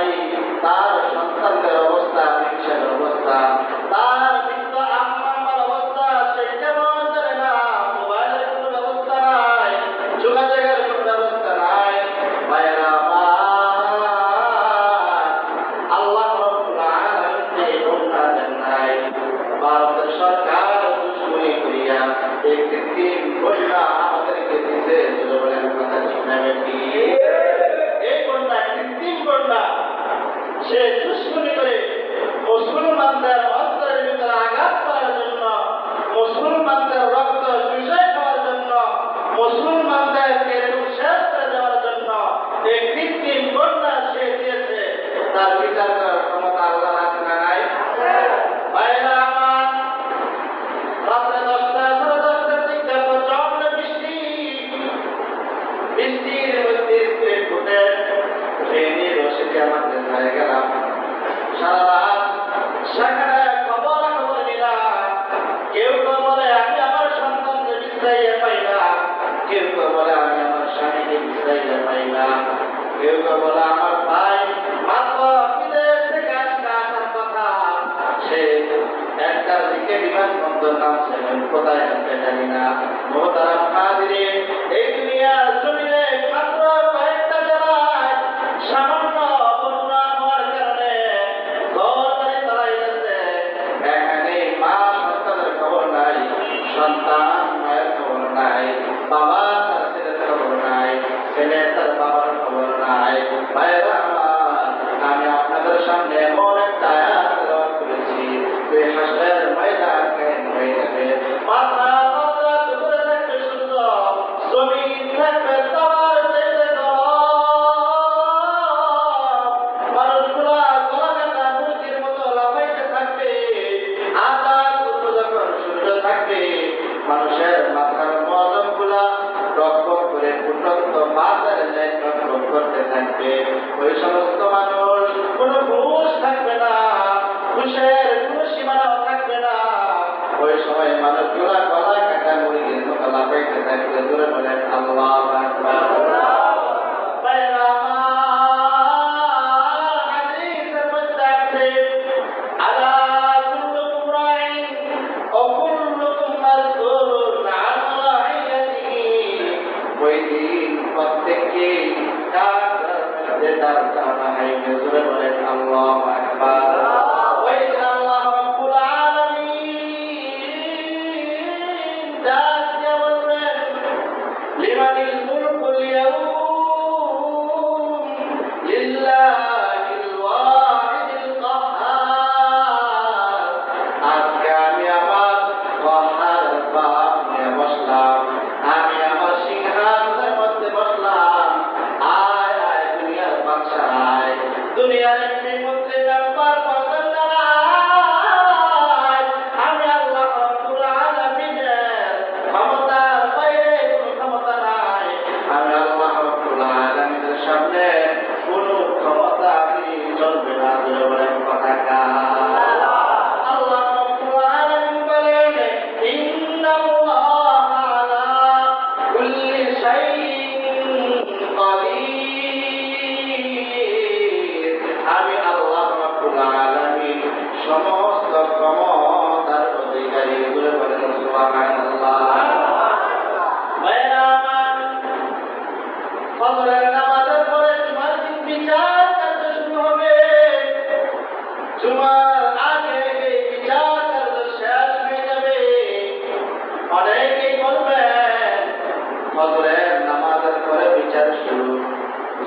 हमारी तार আমার ভাই মাত্র বিদেশ থেকে আজকে আসার কথা সে একটার দিকে বিমানবন্দর কোথায় আছে জানি না মোহতারাম কাদিরে ওই সমস্ত মানুষ কোনো ঘুষ থাকবে না, ঘুষের কোনো সীমানাও থাকবে না। ওই সময় মানুষগুলা গলা কাটা মুড়ি কিন্তু গলা পেটে থাকবে দূরে বলেন আল্লাহ everybody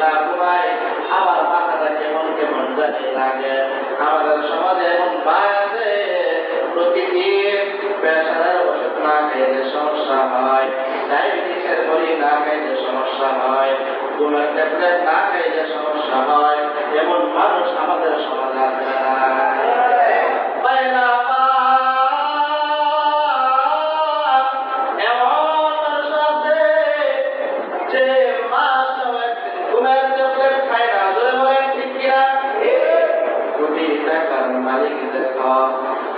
না ঘুমাই আমার মাথাটা কেমন কেমন জানি লাগে আমাদের সমাজে এমন ভাই প্রতিদিন প্রেশারের ওষুধ না খেলে সমস্যা হয় ডায়াবেটিসের বড়ি না খেলে সমস্যা হয় ঘুমের ট্যাবলেট না খেলে সমস্যা হয় এমন মানুষ আমাদের সমাজে আছে?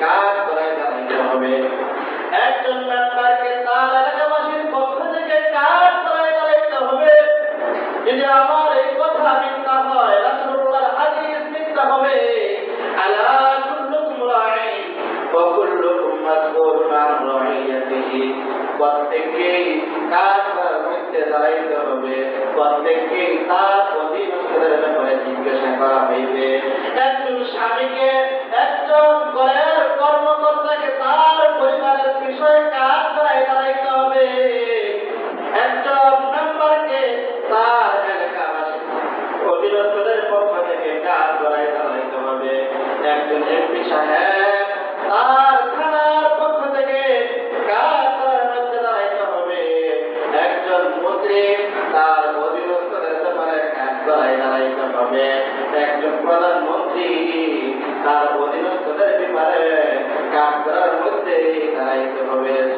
কাজ করায় দাঁড়াইতে হবে। একজন মেম্বারকে তার এলাকাবাসীর পক্ষ থেকে কাজ করায় দাঁড়াইতে হবে? যদি আমার এই কথা হয়, রাসূলুল্লাহর হাদিস হবে। আলা কুল্লুকুম ওয়া কুল্লুকুম মাসউলুন আন রাইয়াতিহি প্রত্যেককেই কাজ করার মধ্যে দাঁড়াইতে হবে। প্রত্যেককেই তার অধীনস্থদের ব্যাপারে জিজ্ঞাসা করা হইবে। একজন স্বামীকে একজন পরিবারের বিষয়ে কাজ করায় দাঁড়াইতে হবে? একজন মেম্বারকে তার এলাকাবাসী। অধীনস্থদের পক্ষ থেকে কাজ করায় দাঁড়াইতে হবে? একজন এমপি সাহেব তার থানার পক্ষ থেকে কাজ করার মধ্যে দাঁড়াইতে হবে? একজন মন্ত্রী তার অধীনস্থদের ব্যাপারে কাজ করায় দাঁড়াইতে হবে? একজন প্রধানমন্ত্রী তার অধীনস্থদের ব্যাপারে কাজ করার মধ্যে দাঁড়াইতে হবে জোরে জোরে বলে